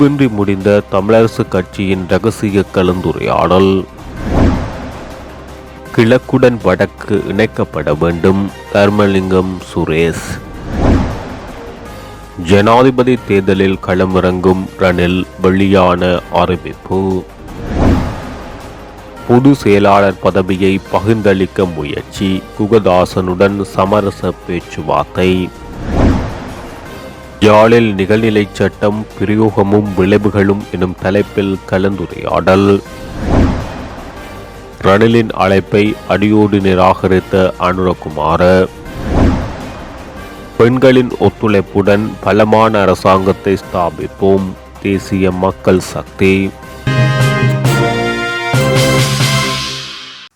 முடிவின்றி முடிந்த தமிழரசு கட்சியின் ரகசிய கலந்துரையாடல். கிழக்குடன் வடக்கு இணைக்கப்பட வேண்டும் தர்மலிங்கம் சுரேஷ். ஜனாதிபதி தேர்தலில் களமிறங்கும் ரணில் வெளியான அறிவிப்பு. பொது செயலாளர் பதவியை பகிர்ந்தளிக்க முயற்சி குகதாசனுடன் சமரச பேச்சுவார்த்தை. யாழில் நிகழ்நிலை சட்டம் பிரயோகமும் விளைவுகளும் எனும் தலைப்பில் கலந்துரையாடல். ரணிலின் அழைப்பை அடியோடு நிராகரித்த அனுரகுமார பெண்களின் ஒத்துழைப்புடன் பலமான அரசாங்கத்தை ஸ்தாபிப்போம் தேசிய மக்கள் சக்தி.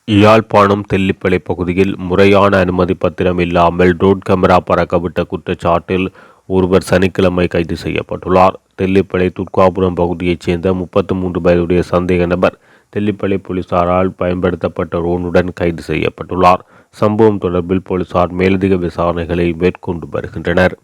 யாழ்ப்பாணம் தெல்லிப்பளை பகுதியில் முறையான அனுமதி பத்திரம் இல்லாமல் ரோட் கேமரா பறக்கவிட்ட குற்றச்சாட்டில் ஒருவர் சனிக்கிழமை கைது செய்யப்பட்டுள்ளார். தெல்லிப்பளை துர்காபுரம் பகுதியைச் சேர்ந்த முப்பத்து மூன்று வயதுடைய சந்தேக நபர் தெல்லிப்பளை போலீசாரால் பயன்படுத்தப்பட்ட ரோனுடன் கைது செய்யப்பட்டுள்ளார். சம்பவம் தொடர்பில் போலீசார் மேலதிக விசாரணைகளை மேற்கொண்டு வருகின்றனர்.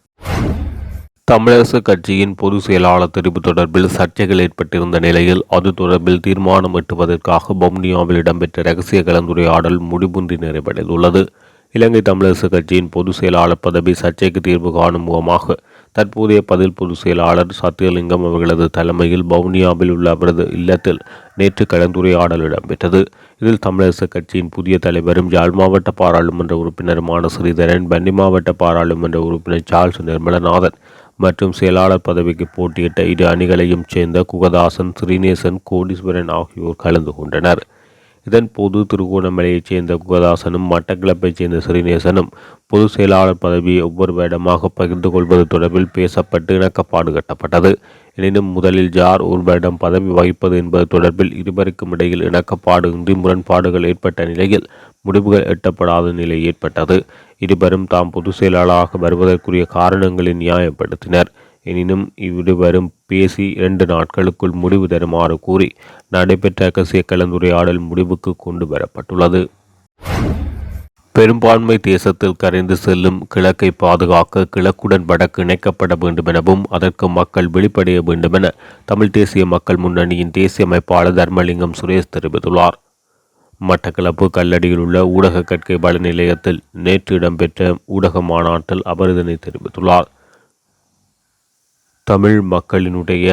தமிழரசு கட்சியின் பொதுச் செயலாளர் தெரிவு தொடர்பில் சர்ச்சைகள் ஏற்பட்டிருந்த நிலையில் அது தொடர்பில் தீர்மானம் எட்டுவதற்காக பொம்னியாவில் இடம்பெற்ற ரகசிய கலந்துரையாடல் முடிவுன்றி நிறைவடைந்துள்ளது. இலங்கை தமிழரசு கட்சியின் பொதுச் செயலாளர் பதவி சர்ச்சைக்கு தீர்வு காணும் முகமாக தற்போதைய பதில் பொதுச் செயலாளர் சத்தியலிங்கம் அவர்களது தலைமையில் பவுனியாவில் உள்ள அவரது இல்லத்தில் நேற்று கலந்துரையாடல் இடம்பெற்றது. இதில் தமிழரசு கட்சியின் புதிய தலைவரும் யாழ் மாவட்ட பாராளுமன்ற உறுப்பினருமான ஸ்ரீதரன் பண்டி மாவட்ட பாராளுமன்ற உறுப்பினர் சார்ல்ஸ் நிர்மலநாதன் மற்றும் செயலாளர் பதவிக்கு போட்டியிட்ட இரு அணிகளையும் சேர்ந்த குகதாசன் ஸ்ரீநேசன் கோடீஸ்வரன் ஆகியோர் கலந்து கொண்டனர். இதன் போது திருகோணமலையைச் சேர்ந்த குகதாசனும் மட்டக்களப்பைச் சேர்ந்த ஸ்ரீநேசனும் பொது செயலாளர் பதவியை ஒவ்வொரு வருடமாக பகிர்ந்து கொள்வது தொடர்பில் பேசப்பட்டு இணக்கப்பாடு கட்டப்பட்டது. எனினும் முதலில் ஜார் ஒருவரிடம் பதவி வகிப்பது என்பது தொடர்பில் இருவருக்கும் இடையில் இணக்கப்பாடு இன்றி முரண்பாடுகள் ஏற்பட்ட நிலையில் முடிவுகள் எட்டப்படாத நிலை ஏற்பட்டது. இருவரும் தாம் பொதுச் செயலாளராக வருவதற்குரிய காரணங்களை நியாயப்படுத்தினர். எனினும் இவ்விருவரும் பேசி இரண்டு நாட்களுக்குள் முடிவு தருமாறு கூறி நடைபெற்ற ரகசிய கலந்துரையாடல் முடிவுக்கு கொண்டு வரப்பட்டுள்ளது. பெரும்பான்மை தேசத்தில் கரைந்து செல்லும் கிழக்கை பாதுகாக்க கிழக்குடன் வடக்கு இணைக்கப்பட வேண்டுமெனவும் அதற்கு மக்கள் வெளிப்படைய வேண்டுமென தமிழ் தேசிய மக்கள் முன்னணியின் தேசிய அமைப்பாளர் தர்மலிங்கம் சுரேஷ் தெரிவித்துள்ளார். மட்டக்களப்பு கல்லடியில் உள்ள ஊடக கற்கை பல நிலையத்தில் நேற்று இடம்பெற்ற ஊடக மாநாட்டில் அவர் இதனை தெரிவித்துள்ளார். தமிழ் மக்களினுடைய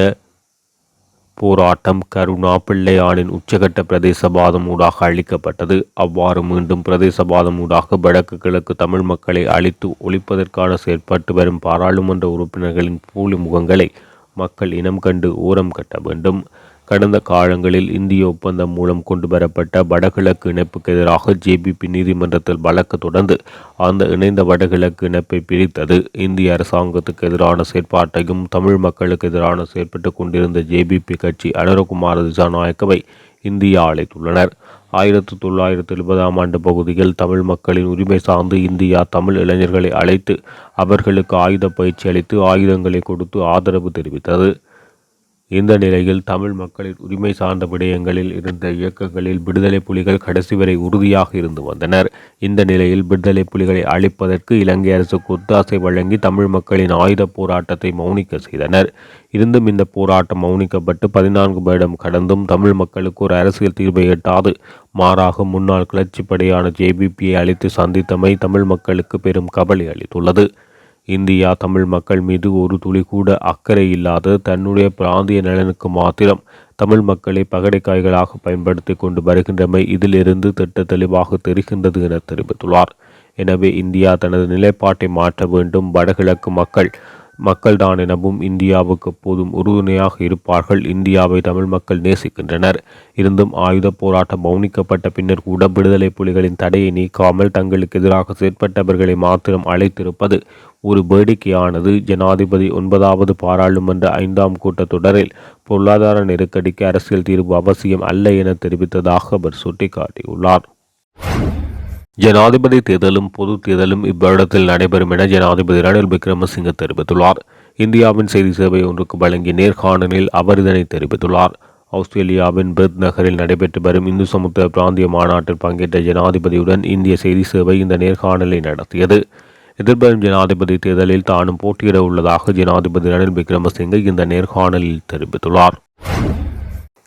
போராட்டம் கருணா பிள்ளையானின் உச்சகட்ட பிரதேசவாதம் ஊடாக அளிக்கப்பட்டது அவ்வாறு மீண்டும் பிரதேசவாதம் ஊடாக வடக்கு கிழக்கு தமிழ் மக்களை அழித்து ஒழிப்பதற்கான செயற்பட்டு வரும் பாராளுமன்ற உறுப்பினர்களின் போலி முகங்களை மக்கள் இனம் கண்டு ஓரம் கட்ட வேண்டும். கடந்த காலங்களில் இந்திய ஒப்பந்தம் மூலம் கொண்டு வரப்பட்ட வடகிழக்கு இணைப்புக்கு எதிராக ஜேபிபி நீதிமன்றத்தில் வழக்கு தொடர்ந்து அந்த இணைந்த வடகிழக்கு இணைப்பை பிரித்தது. இந்திய அரசாங்கத்துக்கு எதிரான செயற்பாட்டையும் தமிழ் மக்களுக்கு எதிரான செயற்பட்டு கொண்டிருந்த ஜேபிபி கட்சி அனுரகுமார திசாநாயக்கவை இந்தியா அழைத்துள்ளனர். ஆயிரத்தி தொள்ளாயிரத்தி எழுபதாம் ஆண்டு பகுதியில் தமிழ் மக்களின் உரிமை சார்ந்து இந்தியா தமிழ் இளைஞர்களை அழைத்து அவர்களுக்கு ஆயுத பயிற்சி அளித்து ஆயுதங்களை கொடுத்து ஆதரவு தெரிவித்தது. இந்த நிலையில் தமிழ் மக்களின் உரிமை சார்ந்த விடயங்களில் இருந்த இயக்கங்களில் விடுதலை புலிகள் கடைசி வரை உறுதியாக இருந்து வந்தனர். இந்த நிலையில் விடுதலை புலிகளை அழிப்பதற்கு இலங்கை அரசுக்கு ஒத்தாசை வழங்கி தமிழ் மக்களின் ஆயுத போராட்டத்தை மௌனிக்க செய்தனர். இருந்தும் இந்த போராட்டம் மௌனிக்கப்பட்டு பதினான்கு வருடம் கடந்தும் தமிழ் மக்களுக்கு ஒரு அரசியல் தீர்வை எட்டாது. மாறாக முன்னாள் கிளர்ச்சிப்படையான ஜேபிபியை அழித்து சந்தித்தமை தமிழ் மக்களுக்கு பெரும் கவலை அளித்துள்ளது. இந்தியா தமிழ் மக்கள் மீது ஒரு துளி கூட அக்கறை இல்லாத தன்னுடைய பிராந்திய நலனுக்கு மாத்திரம். தமிழ் மக்களை பகடைக்காய்களாக பயன்படுத்தி கொண்டு வருகின்றமை இதிலிருந்து திட்ட தெளிவாக தெரிகின்றது என தெரிவித்துள்ளார். எனவே இந்தியா தனது நிலைப்பாட்டை மாற்ற வேண்டும். வடகிழக்கு மக்கள் மக்கள்தான் எனவும் இந்தியாவுக்கு எப்போதும் உறுதுணையாக இருப்பார்கள். இந்தியாவை தமிழ் மக்கள் நேசிக்கின்றனர். இருந்தும் ஆயுத போராட்டம் மௌனிக்கப்பட்ட பின்னர் கூட விடுதலை புலிகளின் தடையை நீக்காமல் தங்களுக்கு எதிராக செயற்பட்டவர்களை மாத்திரம் அழைத்திருப்பது ஒரு வேடிக்கையானது. ஜனாதிபதி ஒன்பதாவது பாராளுமன்ற ஐந்தாம் கூட்டத்தொடரில் பொருளாதார நெருக்கடிக்கு அரசியல் தீர்வு அவசியம் அல்ல என தெரிவித்ததாக அவர் சுட்டிக்காட்டியுள்ளார். ஜனாதிபதி தேர்தலும் பொது தேர்தலும் இவ்வருடத்தில் நடைபெறும் என ஜனாதிபதி ரணில் விக்ரமசிங்க தெரிவித்துள்ளார். இந்தியாவின் செய்தி சேவை ஒன்றுக்கு வழங்கிய நேர்காணலில் அவர் இதனை தெரிவித்துள்ளார். ஆஸ்திரேலியாவின் பெர்த் நகரில் நடைபெற்று வரும் இந்து சமுத்திர பிராந்திய மாநாட்டில் பங்கேற்ற ஜனாதிபதியுடன் இந்திய செய்தி சேவை இந்த நேர்காணலை நடத்தியது. எதிர்வரும் ஜனாதிபதி தேர்தலில் தானும் போட்டியிட உள்ளதாக ஜனாதிபதி ரணில் விக்ரமசிங்கே இந்த நேர்காணலில் தெரிவித்துள்ளார்.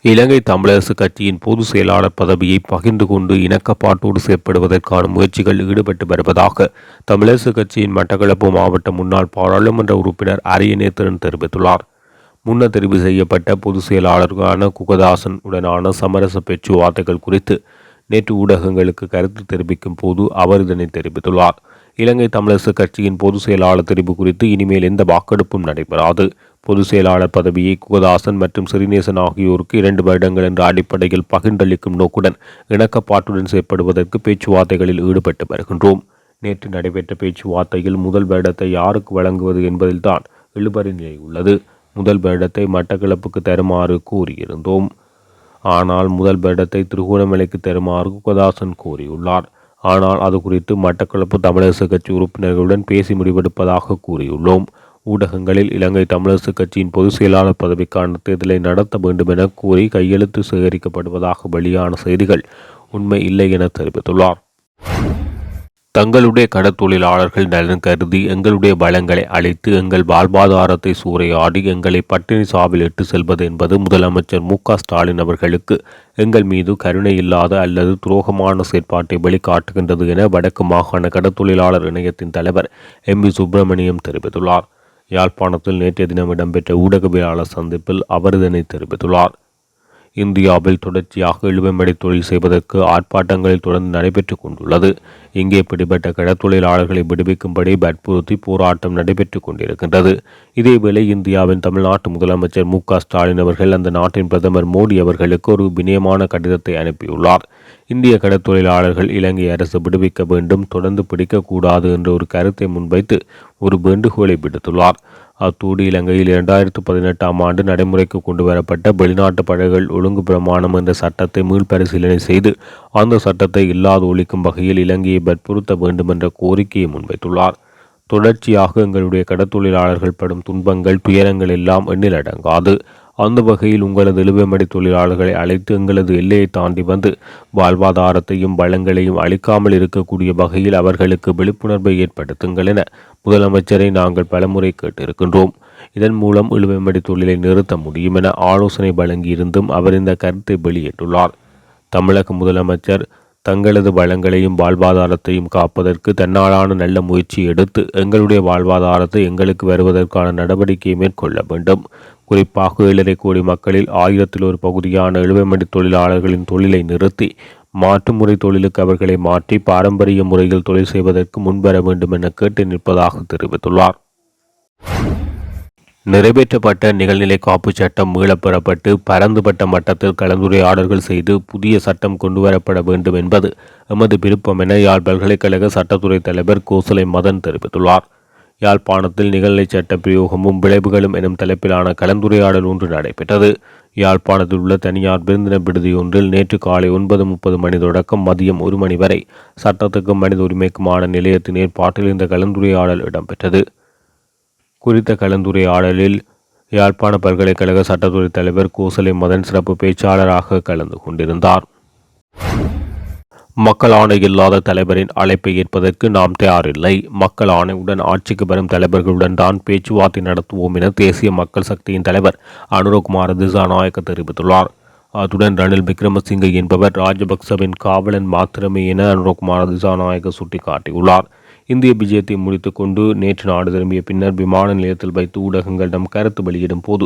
இலங்கை தமிழரசு கட்சியின் பொதுச் செயலாளர் பதவியை பகிர்ந்து கொண்டு இணக்கப்பாட்டோடு செயற்படுவதற்கான முயற்சிகள் ஈடுபட்டு வருவதாக தமிழரசு கட்சியின் மட்டக்களப்பு மாவட்ட முன்னாள் பாராளுமன்ற உறுப்பினர் அரியநேத்திரன் தெரிவித்துள்ளார். முன்னர் தெரிவு செய்யப்பட்ட பொதுச் செயலாளருக்கான குகதாசன் உடனான சமரச பேச்சுவார்த்தைகள் குறித்து நேற்று ஊடகங்களுக்கு கருத்து தெரிவிக்கும் போது அவர் இதனை தெரிவித்துள்ளார். இலங்கை தமிழரசு கட்சியின் பொதுச் செயலாளர் தெரிவு குறித்து இனிமேல் எந்த வாக்கெடுப்பும் நடைபெறாது. பொதுச் செயலாளர் பதவியை குகதாசன் மற்றும் சிறிநேசன் ஆகியோருக்கு இரண்டு வருடங்கள் என்ற அடிப்படையில் பகிர்ந்தளிக்கும் நோக்குடன் இணக்கப்பாட்டுடன் செயற்படுவதற்கு பேச்சுவார்த்தைகளில் ஈடுபட்டு வருகின்றோம். நேற்று நடைபெற்ற பேச்சுவார்த்தையில் முதல் வருடத்தை யாருக்கு வழங்குவது என்பதில்தான் இழுபறி நிலை உள்ளது. முதல் வருடத்தை மட்டக்களப்புக்கு தருமாறு கூறியிருந்தோம். ஆனால் முதல் வருடத்தை திருகோணமலைக்கு தருமாறு குகதாசன் கூறியுள்ளார். ஆனால் அது குறித்து மட்டக்களப்பு தமிழரசு கட்சி உறுப்பினர்களுடன் பேசி முடிவெடுப்பதாக கூறியுள்ளோம். ஊடகங்களில் இலங்கை தமிழரசு கட்சியின் பொதுச் செயலாளர் பதவிக்கான தேர்தலை நடத்த வேண்டும் என கூறி கையெழுத்து சேகரிக்கப்படுவதாக வெளியான செய்திகள் உண்மை இல்லை என தெரிவித்துள்ளார். தங்களுடைய கடத்தொழிலாளர்கள் நலன் கருதி எங்களுடைய வளங்களை அழித்து எங்கள் வாழ்வாதாரத்தை சூறையாடி எங்களை பட்டினி சாவில் இட்டு செல்வது என்பது முதலமைச்சர் மு ஸ்டாலின் அவர்களுக்கு எங்கள் மீது கருணை இல்லாத அல்லது துரோகமான செயற்பாட்டை வெளிக்காட்டுகின்றது என வடக்கு மாகாண கடத்தொழிலாளர் இணையத்தின் தலைவர் எம் வி சுப்பிரமணியம் தெரிவித்துள்ளார். யாழ்ப்பாணத்தில் நேற்றைய தினம் இடம்பெற்ற ஊடகவியலாளர் சந்திப்பில் அவர் இதனை தெரிவித்துள்ளார். இந்தியாவில் தொடர்ச்சியாக இழுவமடை தொழில் செய்வதற்கு ஆர்ப்பாட்டங்களில் தொடர்ந்து நடைபெற்றுக் கொண்டுள்ளது. இங்கே பிடிபட்ட கடற்தொழிலாளர்களை விடுவிக்கும்படி வற்புறுத்தி போராட்டம் நடைபெற்றுக் கொண்டிருக்கின்றது. இதேவேளை இந்தியாவின் தமிழ்நாட்டு முதலமைச்சர் மு ஸ்டாலின் அவர்கள் அந்த நாட்டின் பிரதமர் மோடி அவர்களுக்கு ஒரு வினயமான கடிதத்தை அனுப்பியுள்ளார். இந்திய கடற்தொழிலாளர்கள் இலங்கை அரசு விடுவிக்க வேண்டும் தொடர்ந்து பிடிக்கக்கூடாது என்ற ஒரு கருத்தை முன்வைத்து ஒரு வேண்டுகோளை விடுத்துள்ளார். அத்தோடு இலங்கையில் இரண்டாயிரத்து பதினெட்டாம் ஆண்டு நடைமுறைக்கு கொண்டு வரப்பட்ட வெளிநாட்டு படைகள் ஒழுங்கு பிரமாணம் என்ற சட்டத்தை மீள்பரிசீலனை செய்து அந்த சட்டத்தை இல்லாது ஒழிக்கும் வகையில் இலங்கையை வற்புறுத்த வேண்டும் என்ற கோரிக்கையை முன்வைத்துள்ளார். தொடர்ச்சியாக எங்களுடைய கடத்தொழிலாளர்கள் படும் துன்பங்கள் துயரங்கள் எல்லாம் எண்ணிலடங்காது அந்த வகையில் உங்களது இழுவமடி தொழிலாளர்களை அழைத்து எங்களது எல்லையை தாண்டி வந்து வாழ்வாதாரத்தையும் வளங்களையும் அளிக்காமல் இருக்கக்கூடிய வகையில் அவர்களுக்கு விழிப்புணர்வை ஏற்படுத்துங்கள் என முதலமைச்சரை நாங்கள் பலமுறை கேட்டிருக்கின்றோம். இதன் மூலம் இழுவைமடி தொழிலை நிறுத்த முடியும் என ஆலோசனை வழங்கியிருந்தும் அவர் இந்த கருத்தை வெளியிட்டுள்ளார். தமிழக முதலமைச்சர் தங்களது வளங்களையும் வாழ்வாதாரத்தையும் காப்பதற்கு தன்னாலான நல்ல முயற்சி எடுத்து எங்களுடைய வாழ்வாதாரத்தை எங்களுக்கு வருவதற்கான நடவடிக்கையை மேற்கொள்ள வேண்டும். குறிப்பாக ஏழரை கோடி மக்களில் ஆயிரத்தில் ஒரு பகுதியான எழுவமடி தொழிலாளர்களின் தொழிலை நிறுத்தி மாற்று முறை தொழிலுக்கு அவர்களை மாற்றி பாரம்பரிய முறையில் தொழில் செய்வதற்கு முன்வர வேண்டும் என கேட்டு நிற்பதாக தெரிவித்துள்ளார். நிறைவேற்றப்பட்ட நிகழ்நிலை காப்பு சட்டம் மீளப்பெறப்பட்டு பரந்துபட்ட மட்டத்தில் கலந்துரையாடல்கள் செய்து புதிய சட்டம் கொண்டுவரப்பட வேண்டும் என்பது எமது விருப்பம் என யாழ் பல்கலைக்கழக சட்டத்துறை தலைவர் கோசலை மதன் தெரிவித்துள்ளார். யாழ்ப்பாணத்தில் நிகழ்நிலை சட்ட பிரயோகமும் விளைவுகளும் எனும் தலைப்பிலான கலந்துரையாடல் ஒன்று நடைபெற்றது. யாழ்ப்பாணத்தில் உள்ள தனியார் விருந்தின விடுதி ஒன்றில் நேற்று காலை ஒன்பது முப்பது மணி தொடக்கம் மதியம் ஒரு மணி வரை சட்டத்துக்கும் மனித உரிமைக்குமான நிலையத்தின் ஏற்பாட்டில் இந்த கலந்துரையாடல் இடம்பெற்றது. குறித்த கலந்துரையாடலில் யாழ்ப்பாண பல்கலைக்கழக சட்டத்துறை தலைவர் கோசலை மதன் சிறப்பு பேச்சாளராக கலந்து கொண்டிருந்தார். மக்கள் ஆணை இல்லாத தலைவரின் அழைப்பை ஏற்பதற்கு நாம் தயாரில்லை. மக்கள் ஆணையுடன் ஆட்சிக்கு வரும் தலைவர்களுடன் தான் பேச்சுவார்த்தை நடத்துவோம் என தேசிய மக்கள் சக்தியின் தலைவர் அனுரகுமார் திசாநாயக்க தெரிவித்துள்ளார். அத்துடன் ரணில் விக்ரமசிங்கே என்பவர் ராஜபக்சவின் காவலன் மாத்திரமே என அனுரகுமார் திசாநாயக்க சுட்டிக்காட்டியுள்ளார். இந்திய விஜயத்தை முடித்துக்கொண்டு நேற்று நாடு திரும்பிய பின்னர் விமான நிலையத்தில் வைத்து ஊடகங்களிடம் கருத்து வெளியிடும் போது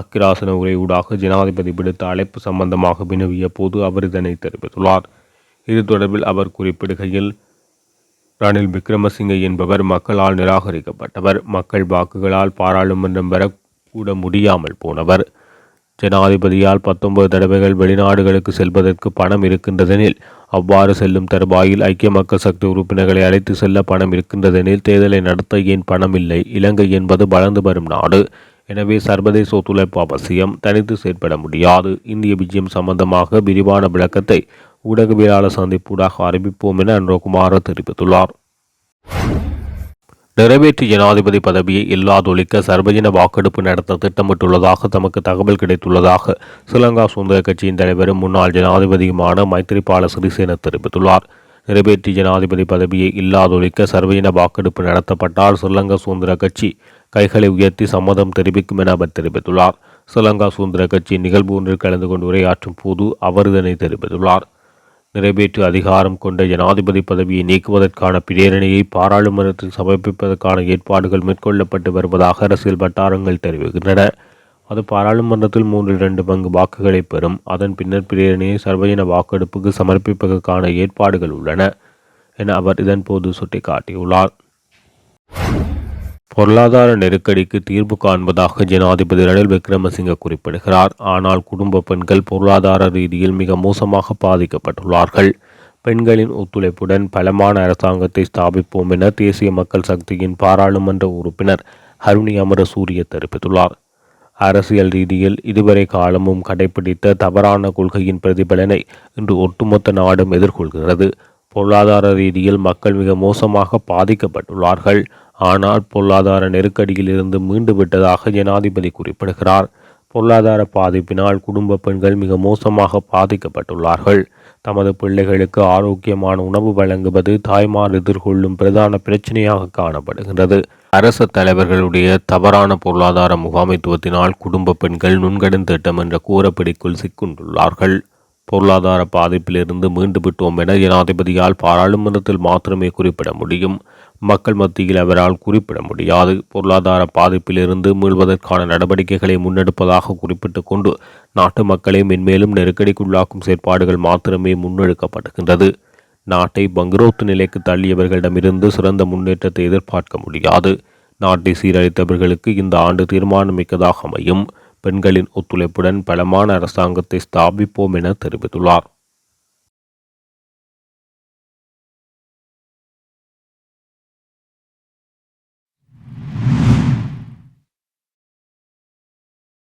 அக்கிராசன உரை ஊடாக ஜனாதிபதி விடுத்த அழைப்பு சம்பந்தமாக வினவிய போது அவர் இதனை தெரிவித்துள்ளார். இது தொடர்பில் அவர் குறிப்பிடுகையில் ரணில் விக்ரமசிங்கை என்பவர் மக்களால் நிராகரிக்கப்பட்டவர். மக்கள் வாக்குகளால் பாராளுமன்றம் பெற கூட முடியாமல் போனவர். ஜனாதிபதியால் பத்தொன்பது தடவைகள் வெளிநாடுகளுக்கு செல்வதற்கு பணம் இருக்கின்றதெனில் அவ்வாறு செல்லும் தருவாயில் ஐக்கிய மக்கள் சக்தி உறுப்பினர்களை அழைத்து செல்ல பணம் இருக்கின்றதெனில் தேர்தலை நடத்த ஏன் பணம் இல்லை? இலங்கை என்பது வளர்ந்து வரும் நாடு. எனவே சர்வதேச ஒத்துழைப்பு அவசியம். தனித்து செயற்பட முடியாது. இந்திய விஜயம் சம்பந்தமாக விரிவான விளக்கத்தை ஊடகவியலாளர் சந்திப்பூடாக அறிவிப்போம் என அன்றகுமார தெரிவித்துள்ளார். நிறைவேற்று ஜனாதிபதி பதவியை இல்லாதொழிக்க சர்வஜன வாக்கெடுப்பு நடத்த திட்டமிட்டுள்ளதாக தமக்கு தகவல் கிடைத்துள்ளதாக ஸ்ரீலங்கா சுதந்திர கட்சியின் தலைவரும் முன்னாள் ஜனாதிபதியுமான மைத்திரிபால சிறிசேன தெரிவித்துள்ளார். நிறைவேற்றி ஜனாதிபதி பதவியை இல்லாதொழிக்க சர்வஜன வாக்கெடுப்பு நடத்தப்பட்டால் ஸ்ரீலங்கா சுதந்திர கட்சி கைகளை உயர்த்தி சம்மதம் தெரிவிக்கும் என அவர் தெரிவித்துள்ளார். ஸ்ரீலங்கா சுதந்திர கட்சி நிகழ்வு ஒன்றில் கலந்து கொண்டு உரையாற்றும் போது அவர் இதனை தெரிவித்துள்ளார். நிறைவேற்று அதிகாரம் கொண்ட ஜனாதிபதி பதவியை நீக்குவதற்கான பிரேரணையை பாராளுமன்றத்தில் சமர்ப்பிப்பதற்கான ஏற்பாடுகள் மேற்கொள்ளப்பட்டு வருவதாக அரசியல் வட்டாரங்கள் தெரிவிக்கின்றன. அது பாராளுமன்றத்தில் மூன்றில் இரண்டு பங்கு வாக்குகளை பெறும். அதன் பின்னர் பிரேரணையை சர்வஜன வாக்கெடுப்புக்கு சமர்ப்பிப்பதற்கான ஏற்பாடுகள் உள்ளன என அவர் இதன்போது சுட்டிக்காட்டியுள்ளார். பொருளாதார நெருக்கடிக்கு தீர்வு காண்பதாக ஜனாதிபதி ரணில் விக்ரமசிங்க குறிப்பிடுகிறார். ஆனால் குடும்ப பெண்கள் பொருளாதார ரீதியில் மிக மோசமாக பாதிக்கப்பட்டுள்ளார்கள். பெண்களின் ஒத்துழைப்புடன் பலமான அரசாங்கத்தை ஸ்தாபிப்போம் என தேசிய மக்கள் சக்தியின் பாராளுமன்ற உறுப்பினர் ஹருணி அமரசூரிய தெரிவித்துள்ளார். அரசியல் ரீதியில் இதுவரை காலமும் கடைபிடித்த தவறான கொள்கையின் பிரதிபலனை இன்று ஒட்டுமொத்த நாடும் எதிர்கொள்கிறது. பொருளாதார ரீதியில் மக்கள் மிக மோசமாக பாதிக்கப்பட்டுள்ளார்கள். ஆனால் பொருளாதார நெருக்கடியில் இருந்து மீண்டு விட்டதாக ஜனாதிபதி குறிப்பிடுகிறார். பொருளாதார பாதிப்பினால் குடும்ப பெண்கள் மிக மோசமாக பாதிக்கப்பட்டுள்ளார்கள். தமது பிள்ளைகளுக்கு ஆரோக்கியமான உணவு வழங்குவது தாய்மார் எதிர்கொள்ளும் பிரதான பிரச்சனையாக காணப்படுகின்றது. அரசு தலைவர்களுடைய தவறான பொருளாதார முகாமைத்துவத்தினால் குடும்ப பெண்கள் நுண்கடன் திட்டம் என்ற கூறப்பிடிக்குள் சிக்கொண்டுள்ளார்கள். பொருளாதார பாதிப்பிலிருந்து மீண்டு விட்டோம் என ஜனாதிபதியால் பாராளுமன்றத்தில் மாத்திரமே குறிப்பிட முடியும். மக்கள் மத்தியில் அவரால் குறிப்பிட முடியாது. பொருளாதார பாதிப்பிலிருந்து மீள்வதற்கான நடவடிக்கைகளை முன்னெடுப்பதாக குறிப்பிட்டு கொண்டு நாட்டு மக்களை மென்மேலும் நெருக்கடிக்குள்ளாக்கும் செயற்பாடுகள் மாத்திரமே முன்னெடுக்கப்படுகின்றது நாட்டை பங்குரோத்து நிலைக்கு தள்ளியவர்களிடமிருந்து சிறந்த முன்னேற்றத்தை எதிர்பார்க்க முடியாது. நாட்டை சீரழித்தவர்களுக்கு இந்த ஆண்டு தீர்மானமிக்கதாக அமையும். பெண்களின் ஒத்துழைப்புடன் பலமான அரசாங்கத்தை ஸ்தாபிப்போம் என தெரிவித்துள்ளார்.